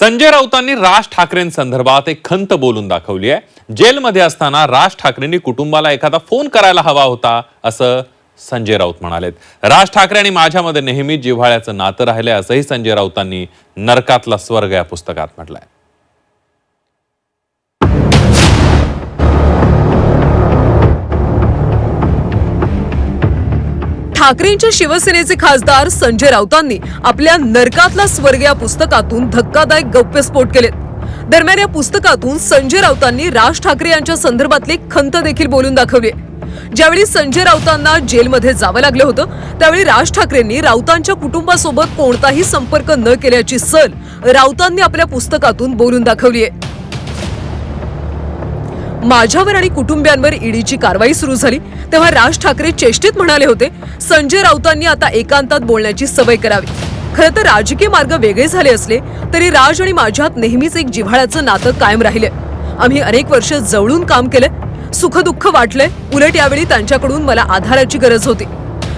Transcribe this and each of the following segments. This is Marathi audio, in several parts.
संजय राऊतांनी राज ठाकरेंसंदर्भात एक खंत बोलून दाखवली आहे. जेलमध्ये असताना राज ठाकरेंनी कुटुंबाला एखादा फोन करायला हवा होता असं संजय राऊत म्हणालेत. राज ठाकरे आणि माझ्यामध्ये नेहमी जिव्हाळ्याचं नातं राहिलंय असंही संजय राऊतांनी नरकातला स्वर्ग या पुस्तकात म्हटलंय. ठाकरेंच्या शिवसेनेचे खासदार संजय राऊतांनी आपल्या नरकातला स्वर्ग या पुस्तकातून धक्कादायक गौप्यस्फोट केले दरम्यान या पुस्तकातून संजय राऊतांनी राज ठाकरे यांच्या संदर्भातली खंत देखील बोलून दाखवली. ज्यावेळी संजय राऊतांना जेलमध्ये जावं लागलं होतं त्यावेळी राज ठाकरेंनी राऊतांच्या कुटुंबासोबत कोणताही संपर्क न केल्याची सल राऊतांनी आपल्या पुस्तकातून बोलून दाखवली आहे माझ्यावर आणि कुटुंबियांवर ईडीची कारवाई सुरू झाली. तेव्हा राज ठाकरे चेष्टेत म्हणाले होते संजय राऊतांनी आता एकांतात बोलण्याची सवय करावी. खरं तर राजकीय मार्ग वेगळे झाले असले तरी राज आणि माझ्यात नेहमीच एक जिव्हाळ्याचं नातं कायम राहिले आम्ही अनेक वर्ष जवळून काम केलंय सुखदुःख वाटलंय उलट यावेळी त्यांच्याकडून मला आधाराची गरज होती.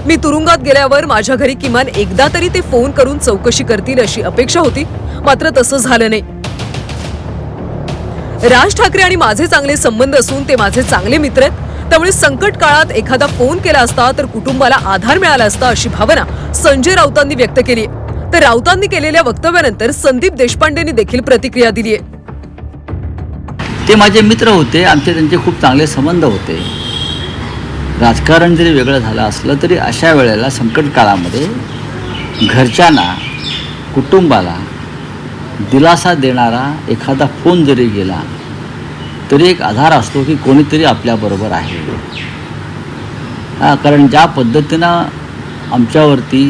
मी तुरुंगात गेल्यावर माझ्या घरी किमान एकदा तरी ते फोन करून चौकशी करतील अशी अपेक्षा होती मात्र तसं झालं नाही. राज ठाकरे आणि माझे चांगले संबंध असून ते माझे चांगले मित्र आहेत. त्यामुळे संकट काळात एखादा फोन केला असता तर कुटुंबाला आधार मिळाला असता अशी भावना संजय राऊतांनी व्यक्त केली तर राऊतांनी केलेल्या वक्तव्यानंतर संदीप देशपांडेंनी देखील प्रतिक्रिया दिली आहे. ते माझे मित्र होते आमचे त्यांचे खूप चांगले संबंध होते. राजकारण जरी वेगळं झालं असलं तरी अशा वेळेला संकट काळामध्ये घरच्यांना कुटुंबाला दिलासा देणारा एखादा फोन जरी गेला तरी एक आधार असतो की कोणीतरी आपल्याबरोबर आहे. कारण ज्या पद्धतीनं आमच्यावरती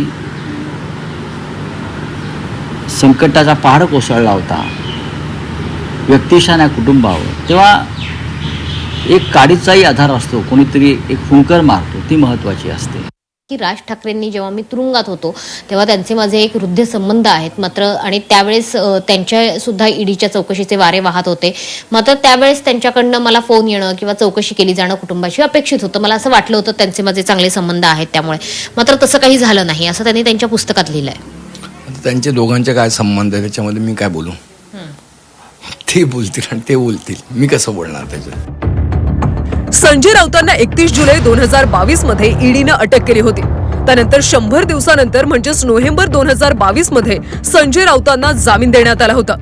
संकटाचा पहाड कोसळला होता व्यक्तिशान या कुटुंबावर तेव्हा एक काडीचाही आधार असतो कोणीतरी एक फुंकर मारतो ती महत्त्वाची असते. की राज ठाकरेंनी जेव्हा मी तुरुंगात होतो तेव्हा त्यांचे माझे एक वृद्ध संबंध आहेत. मात्र आणि त्यावेळेस त्यांच्या सुद्धा ईडीच्या चौकशीचे वारे वाहत होते. मात्र त्यावेळेस त्यांच्याकडनं मला फोन येणं किंवा चौकशी केली जाणं कुटुंबाशी अपेक्षित होतं. मला असं वाटलं होतं त्यांचे माझे चांगले संबंध आहेत त्यामुळे. मात्र तसं काही झालं नाही असं त्यांनी त्यांच्या पुस्तकात लिहिलं आहे त्यांचे दोघांचे काय संबंध आहे त्याच्यामध्ये मी काय बोलू? ते बोलतील आणि ते बोलतील. मी कसं बोलणार त्याच्यात? संजय राऊतांना एकतीस जुलै दोन हजार बावीसमध्ये ईडीनं अटक केली होती. त्यानंतर शंभर दिवसानंतर म्हणजेच नोव्हेंबर दोन हजार बावीसमध्ये संजय राऊतांना जामीन देण्यात आला होता.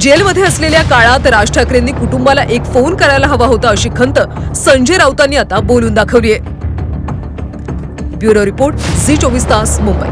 जेलमध्ये असलेल्या काळात राज ठाकरेंनी कुटुंबाला एक फोन करायला हवा होता अशी खंत संजय राऊतांनी आता बोलून दाखवली आहे ब्युरो रिपोर्ट झी चोवीस तास मुंबई.